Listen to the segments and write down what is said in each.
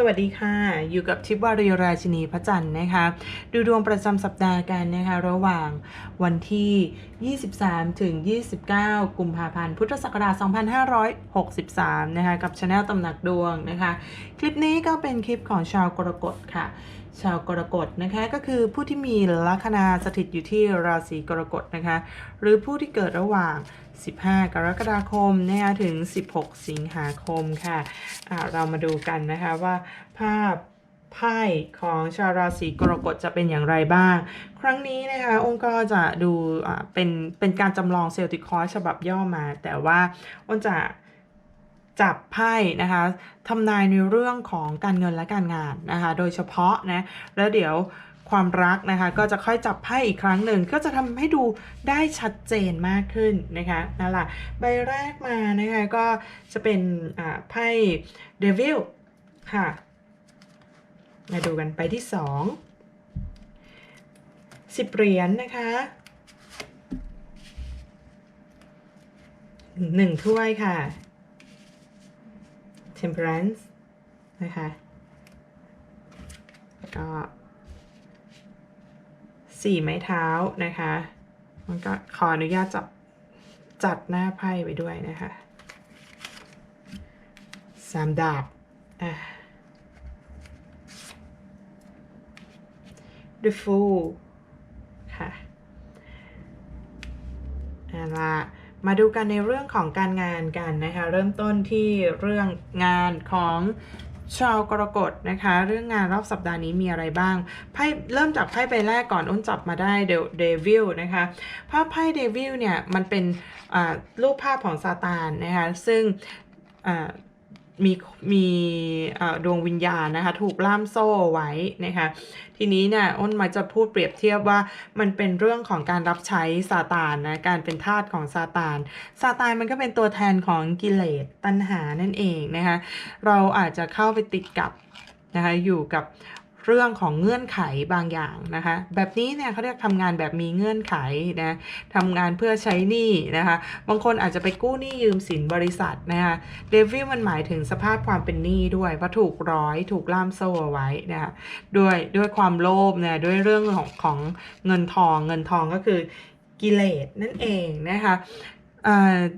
สวัสดีค่ะ อยู่กับทิพวารีราชินีพระจันทร์นะคะ ดูดวงประจำสัปดาห์กันนะคะ ระหว่างวันที่ 23 ถึง 29 กุมภาพันธ์ พุทธศักราช 2563 นะคะ กับช anel ตำหนักดวงนะคะ คลิปนี้ก็เป็นคลิปของชาวกรกฎค่ะ ชาวกรกฎนะคะก็คือผู้ที่มีลัคนาสถิตอยู่ที่ราศีกรกฎนะคะหรือผู้ที่เกิดระหว่าง 15 กรกฎาคมนะคะถึง 16 สิงหาคมค่ะอ่าเรามาดูกันนะคะว่าภาพไพ่ของชาวราศีกรกฎจะเป็นอย่างไรบ้าง ครั้งนี้นะคะองค์ก็จะดูเป็นเป็นการจำลองเซลติคอร์ฉบับย่อมา แต่ว่าอ้นจะ จับไพ่นะคะทำนายในเรื่องของการเงินและการงานนะคะ โดยเฉพาะนะ แล้วเดี๋ยวความรักนะคะ ก็จะค่อยจับไพ่อีกครั้งหนึ่ง ก็จะทำให้ดูได้ชัดเจนมากขึ้นนะคะนั่นแหละใบแรกมานะคะก็จะเป็นอ่าไพ่เดวิลค่ะมาดูกันไปที่สองสิบเหรียญนะคะหนึ่งถ้วยค่ะ temperance นะคะก็สี่ไม้เท้านะคะ มันก็ขออนุญาตจับจัดหน้าไพ่ไว้ด้วยนะคะสามดาบอะ The Fool ค่ะอาละ มาดูกันในเรื่องของการงานกันนะคะ เริ่มต้นที่เรื่องงานของชาวกรกฎนะคะ เรื่องงานรอบสัปดาห์นี้มีอะไรบ้างไพ่เริ่มจากไพ่ใบแรกก่อนอ้นจับมาได้เดวิลนะคะภาพไพ่เดวิลเนี่ยมันเป็นอ่ารูปภาพของซาตานนะคะซึ่งอ่า มีมีดวงวิญญาณนะคะ ถูกล่ามโซ่ไว้นะคะ ทีนี้เนี่ยอ้นมาจะพูดเปรียบเทียบว่ามันเป็นเรื่องของการรับใช้ซาตานนะการเป็นทาสของซาตานซาตานมันก็เป็นตัวแทนของกิเลสตัณหานั่นเองนะคะ เราอาจจะเข้าไปติดกับนะคะอยู่กับ เรื่องของเงื่อนไขบางอย่างนะคะ แบบนี้เนี่ยเขาเรียกทำงานแบบมีเงื่อนไขนะทำงานเพื่อใช้หนี้นะคะ บางคนอาจจะไปกู้หนี้ยืมสินบริษัทนะคะเดวิลมันหมายถึงสภาพความเป็นหนี้ด้วยว่าถูกร้อยถูกล่ามโซ่เอาไว้นะคะด้วยด้วยความโลภเนี่ยด้วยเรื่องของของเงินทองเงินทองก็คือกิเลสนั่นเองนะคะ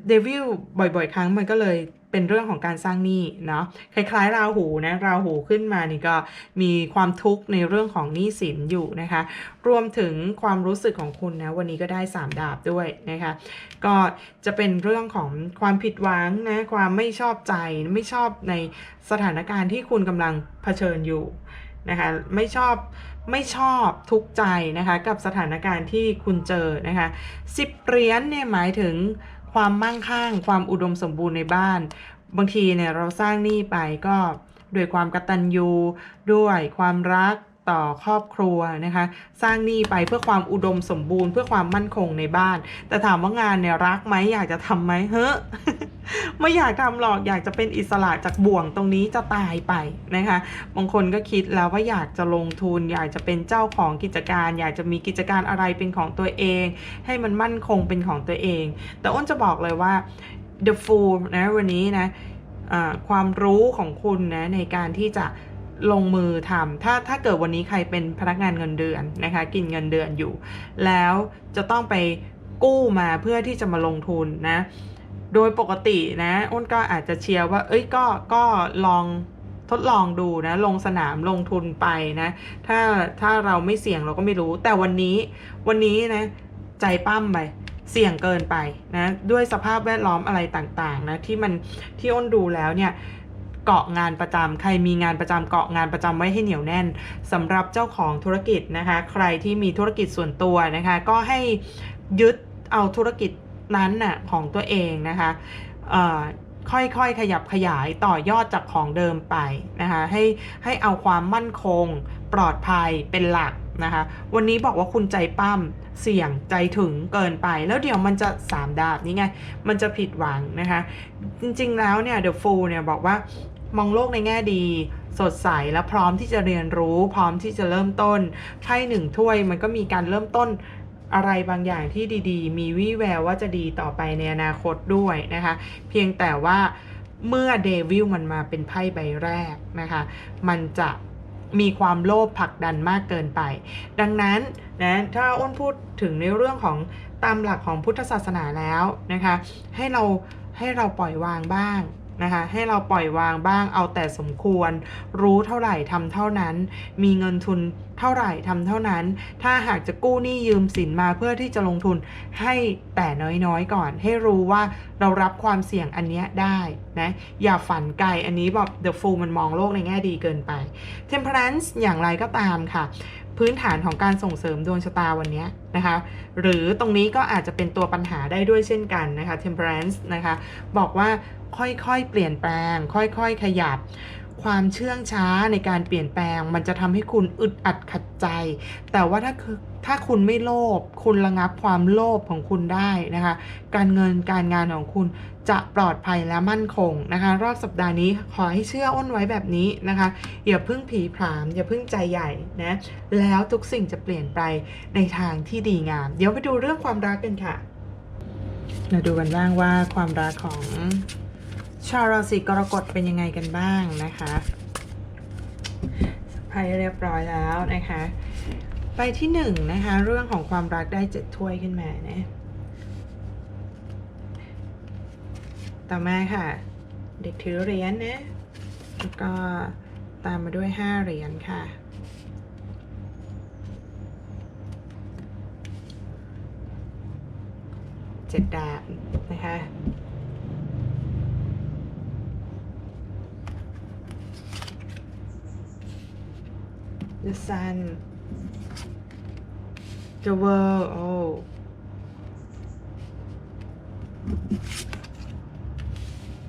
เดวิลบ่อย ๆ ครั้งมันก็เลย เป็นเรื่องของการสร้างหนี้เนาะคล้ายๆ ราหูนะราหูขึ้นมานี่ก็มีความทุกข์ในเรื่องของหนี้สินอยู่นะคะ รวมถึงความรู้สึกของคุณนะวันนี้ก็ได้ 3 ดาบด้วยนะคะ ก็จะเป็นเรื่องของความผิดหวังนะความไม่ชอบใจไม่ชอบในสถานการณ์ที่คุณกำลังเผชิญอยู่นะคะไม่ชอบไม่ชอบทุกข์ใจนะคะกับสถานการณ์ที่คุณเจอนะคะสิบเหรียญเนี่ยหมายถึง ความมั่งคั่ง ความอุดมสมบูรณ์ในบ้าน บางทีเนี่ยเราสร้างหนี้ไปก็ด้วยความกตัญญูด้วยความรัก ต่อครอบครัวนะคะ สร้างหนี้ไปเพื่อความอุดมสมบูรณ์เพื่อความมั่นคงในบ้าน แต่ถามว่างานเนี่ยรักไหมอยากจะทำไหมเฮ้อไม่อยากทำหรอกอยากจะเป็นอิสระจากบ่วงตรงนี้จะตายไปนะคะบางคนก็คิดแล้วว่าอยากจะลงทุน อยากจะเป็นเจ้าของกิจการ อยากจะมีกิจการอะไรเป็นของตัวเอง ให้มันมั่นคงเป็นของตัวเอง แต่อ้นจะบอกเลยว่า the fool นะวันนี้นะอ่าความรู้ของคุณนะในการที่จะ ลงมือทำถ้าถ้าเกิดวันนี้ใครเป็นพนักงานเงินเดือนนะคะ กินเงินเดือนอยู่ แล้วจะต้องไปกู้มาเพื่อที่จะมาลงทุนนะ โดยปกตินะอ้นก็อาจจะเชียร์ว่า เอ้ยก็ก็ลองทดลองดูนะ ลงสนามลงทุนไปนะ ถ้าถ้าเราไม่เสี่ยงเราก็ไม่รู้ แต่วันนี้วันนี้นะ ใจปั้มไปเสี่ยงเกินไปนะ ด้วยสภาพแวดล้อมอะไรต่างๆนะ ที่มันที่อ้นดูแล้วเนี่ย เกาะงานประจำใครมีงานประจำเกาะงานประจำไว้ให้เหนียวแน่นสำหรับเจ้าของธุรกิจนะคะ ใครที่มีธุรกิจส่วนตัวนะคะ ก็ให้ยึดเอาธุรกิจนั้นน่ะของตัวเองนะคะค่อยๆ ขยับขยายต่อยอดจากของเดิมไปนะคะให้ให้เอาความมั่นคง ปลอดภัยเป็นหลักนะคะ วันนี้บอกว่าคุณใจปั้มเสี่ยงใจถึงเกินไปแล้วเดี๋ยวมันจะสามดาบนี่ไง มันจะผิดหวังนะคะ จริงๆแล้วเนี่ย The Fool เนี่ยบอกว่า มองโลกในแง่ดี สดใสและพร้อมที่จะเรียนรู้ พร้อมที่จะเริ่มต้นไพ่หนึ่งถ้วยมันก็มีการเริ่มต้นอะไรบางอย่างที่ดีๆ มีวี่แววว่าจะดีต่อไปในอนาคตด้วยนะคะ เพียงแต่ว่าเมื่อเดวิลมันมาเป็นไพ่ใบแรกนะคะ มันจะมีความโลภผลักดันมากเกินไป ดังนั้นนะถ้าอ้นพูดถึงในเรื่องของตามหลักของพุทธศาสนาแล้วนะคะ ให้เราให้เราปล่อยวางบ้าง นะคะให้เราปล่อยวางบ้างเอาแต่สมควร รู้เท่าไหร่ทำเท่านั้น มีเงินทุนเท่าไหร่ทำเท่านั้น ถ้าหากจะกู้หนี้ยืมสินมาเพื่อที่จะลงทุนให้แต่น้อยๆก่อน ให้รู้ว่าเรารับความเสี่ยงอันนี้ได้นะอย่าฝันไกลอันนี้แบบ The Fool มันมองโลกในแง่ดีเกินไป Temperance อย่างไรก็ตามค่ะ พื้นฐานของการส่งเสริมดวงชะตาวันนี้นะคะ หรือตรงนี้ก็อาจจะเป็นตัวปัญหาได้ด้วยเช่นกันนะคะ Temperance นะคะ บอกว่า ค่อยๆ เปลี่ยนแปลง ค่อยๆ ขยับ ความเชื่องช้าในการเปลี่ยนแปลง มันจะทำให้คุณอึดอัดขัดใจ แต่ว่าถ้าคือถ้าคุณไม่โลภคุณระงับความโลภของคุณได้นะคะ การเงินการงานของคุณจะปลอดภัยและมั่นคงนะคะ รอบสัปดาห์นี้ขอให้เชื่ออ้นไว้แบบนี้นะคะ อย่าเพิ่งผีผามอย่าเพิ่งใจใหญ่นะแล้วทุกสิ่งจะเปลี่ยนไปในทางที่ดีงาม เดี๋ยวไปดูเรื่องความรักกันค่ะ มาดูกันบ้างว่าความรักของ ชาวราศีกรกฎเป็นยังไงกันบ้างนะคะสไพ่เรียบร้อยแล้วนะคะ ไปที่หนึ่งนะคะ เรื่องของความรักได้เจ็ดถ้วยขึ้นมานะต่อมาค่ะ เด็กถือเหรียญนะแล้วก็ตามมาด้วยห้าเหรียญค่ะเจ็ดดาบนะคะ The Sun The World โอ้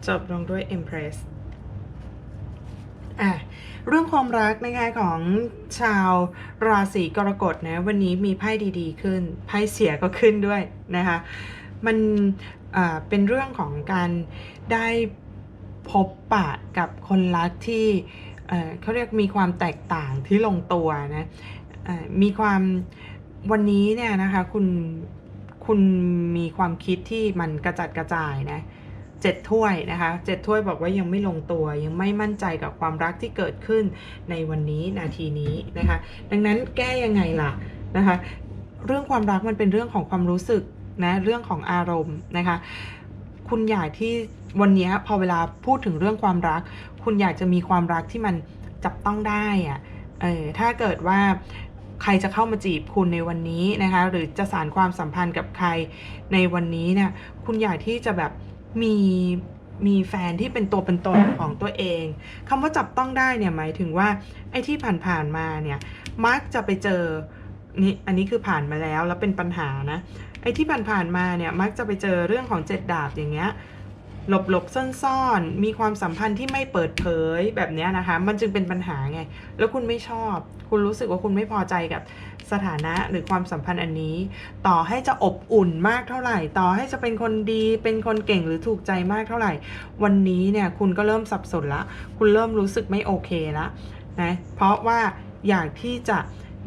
จบลงด้วย Empress อะเรื่องความรักนะคะของชาวราศีกรกฎนะวันนี้มีไพ่ดีๆขึ้นไพ่เสียก็ขึ้นด้วยนะคะมันเป็นเรื่องของการได้พบปะกับคนรักที่ เขาเรียกมีความแตกต่างที่ลงตัวนะมีความวันนี้เนี่ยนะคะคุณคุณมีความคิดที่มันกระจัดกระจายนะเจ็ดถ้วยนะคะเจ็ดถ้วยบอกว่ายังไม่ลงตัว ยังไม่มั่นใจกับความรักที่เกิดขึ้นในวันนี้นาทีนี้นะคะ ดังนั้นแก้ยังไงล่ะนะคะ เรื่องความรักมันเป็นเรื่องของความรู้สึกนะเรื่องของอารมณ์นะคะ คุณอยากที่วันนี้พอเวลาพูดถึงเรื่องความรัก คุณอยากจะมีความรักที่มันจับต้องได้อะเออถ้าเกิดว่าใครจะเข้ามาจีบคุณในวันนี้นะคะ หรือจะสานความสัมพันธ์กับใครในวันนี้เนี่ยคุณอยากที่จะแบบมีมีแฟนที่เป็นตัวเป็นตนของตัวเองคำว่าจับต้องได้เนี่ยหมายถึงว่าไอ้ที่ผ่านๆมาเนี่ยมักจะไปเจอนี่อันนี้คือผ่านมาแล้วแล้วเป็นปัญหานะไอ้ที่ผ่านๆมาเนี่ยมักจะไปเจอเรื่องของเจ็ดดาบอย่างเงี้ย หลบหลบซ่อนๆ มีความสัมพันธ์ที่ไม่เปิดเผยแบบนี้นะคะ มันจึงเป็นปัญหาไง แล้วคุณไม่ชอบ คุณรู้สึกว่าคุณไม่พอใจกับสถานะหรือความสัมพันธ์อันนี้ ต่อให้จะอบอุ่นมากเท่าไหร่ ต่อให้จะเป็นคนดี เป็นคนเก่งหรือถูกใจมากเท่าไหร่ วันนี้เนี่ยคุณก็เริ่มสับสนละ คุณเริ่มรู้สึกไม่โอเคละนะ เพราะว่าอยากที่จะ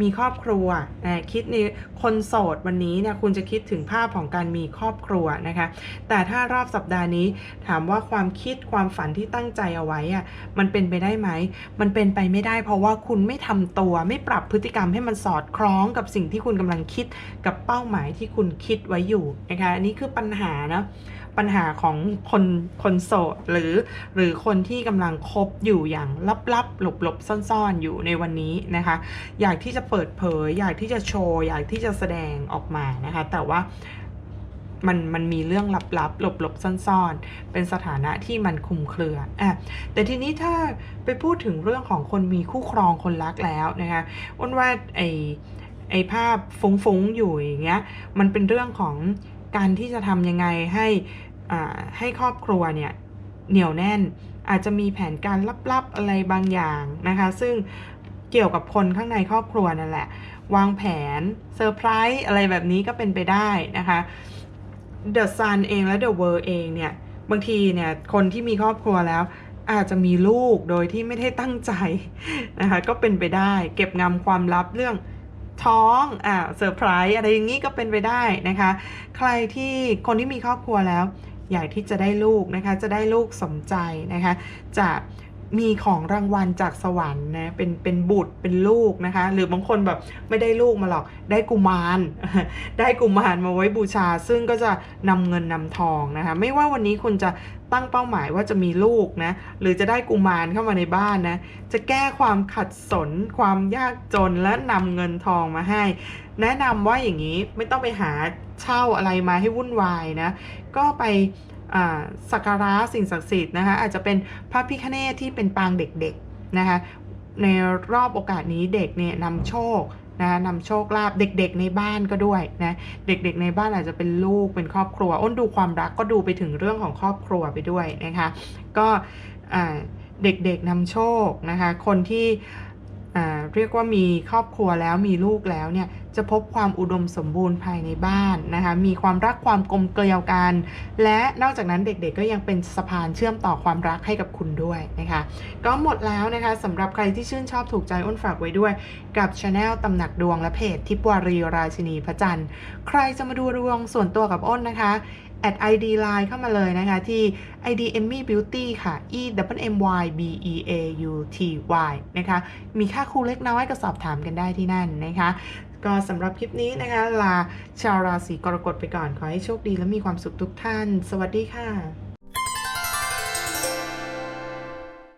มีครอบครัวนะคิดในคนโสดวันนี้เนี่ยคุณจะคิดถึงภาพของการมีครอบครัวนะคะ แต่ถ้ารอบสัปดาห์นี้ถามว่าความคิดความฝันที่ตั้งใจเอาไว้อะมันเป็นไปได้ไหม มันเป็นไปไม่ได้เพราะว่าคุณไม่ทำตัวไม่ปรับพฤติกรรมให้มันสอดคล้องกับสิ่งที่คุณกำลังคิดกับเป้าหมายที่คุณคิดไว้อยู่นะคะ อันนี้คือปัญหานะ ปัญหาของคนคนโสดหรือ หรือคนที่กำลังคบอยู่อย่างลับๆ หลบๆ ซ่อนๆ อยู่ในวันนี้นะคะ อยากที่จะเปิดเผย อยากที่จะโชว์ อยากที่จะแสดงออกมานะคะ แต่ว่ามันมันมีเรื่องลับๆ หลบๆ ซ่อนๆ เป็นสถานะที่มันคุมเครืออะแต่ทีนี้ถ้าไปพูดถึงเรื่องของคนมีคู่ครองคนรักแล้วนะคะอ้นว่าไอไอภาพฟุ้งๆ อยู่อย่างเงี้ย มันเป็นเรื่องของ การที่จะทำยังไงให้ให้ครอบครัวเนี่ยเหนียวแน่น อาจจะมีแผนการลับๆอะไรบางอย่างนะคะ ซึ่งเกี่ยวกับคนข้างในครอบครัวนั่นแหละ วางแผนเซอร์ไพรส์อะไรแบบนี้ก็เป็นไปได้นะคะ The Sun เองและ The World เองเนี่ย บางทีเนี่ย คนที่มีครอบครัวแล้ว อาจจะมีลูกโดยที่ไม่ได้ตั้งใจนะคะ ก็เป็นไปได้ เก็บงำความลับเรื่อง ท้องอ่าเซอร์ไพรส์อะไรอย่างนี้ก็เป็นไปได้นะคะ ใครที่คนที่มีครอบครัวแล้ว อยากที่จะได้ลูกนะคะ จะได้ลูกสมใจนะคะ จะ มีของรางวัลจากสวรรค์นะเป็นเป็นบุตรเป็นลูกนะคะ หรือบางคนแบบไม่ได้ลูกมาหรอกได้กุมาร ได้กุมารมาไว้บูชา ซึ่งก็จะนำเงินนำทองนะคะ ไม่ว่าวันนี้คุณจะตั้งเป้าหมายว่าจะมีลูกนะ หรือจะได้กุมารเข้ามาในบ้านนะ จะแก้ความขัดสน ความยากจนและนำเงินทองมาให้ แนะนำว่าอย่างนี้ไม่ต้องไปหาเช่าอะไรมาให้วุ่นวายนะ ก็ไป สักการะสิ่งศักดิ์สิทธิ์นะคะอาจจะเป็นพระพิฆเนศที่เป็นปางเด็กๆนะคะในรอบโอกาสนี้เด็กเนี่ยนำโชคนะคะนำโชคลาภเด็กๆ ในบ้านก็ด้วยนะเด็กๆในบ้านอาจจะเป็นลูกเป็นครอบครัว อ้นดูความรักก็ดูไปถึงเรื่องของครอบครัวไปด้วยนะคะก็เด็กๆนำโชคนะคะคนที่ เรียกว่ามีครอบครัวแล้วมีลูกแล้วเนี่ยจะพบความอุดมสมบูรณ์ภายในบ้านนะคะมีความรักความกลมเกลียวกัน และนอกจากนั้นเด็กๆก็ยังเป็นสะพานเชื่อมต่อความรักให้กับคุณด้วยนะคะก็หมดแล้วนะคะสำหรับใครที่ชื่นชอบถูกใจอ้นฝากไว้ด้วย กับช anel ตำหนักดวงและเพจทิพวารีราชินีพระจันทร์ ใครจะมาดูดวงส่วนตัวกับอ้นนะคะ แอด ID Line เข้ามาเลยนะคะ ที่ ID Emmy Beauty ค่ะ E W M Y B E A U T Y นะคะ มีค่าครูเล็กน้อยก็สอบถามกันได้ที่นั่นนะคะ ก็สำหรับคลิปนี้นะคะ ลาชาวราศีกรกฎไปก่อน ขอให้โชคดีและมีความสุขทุกท่าน สวัสดีค่ะ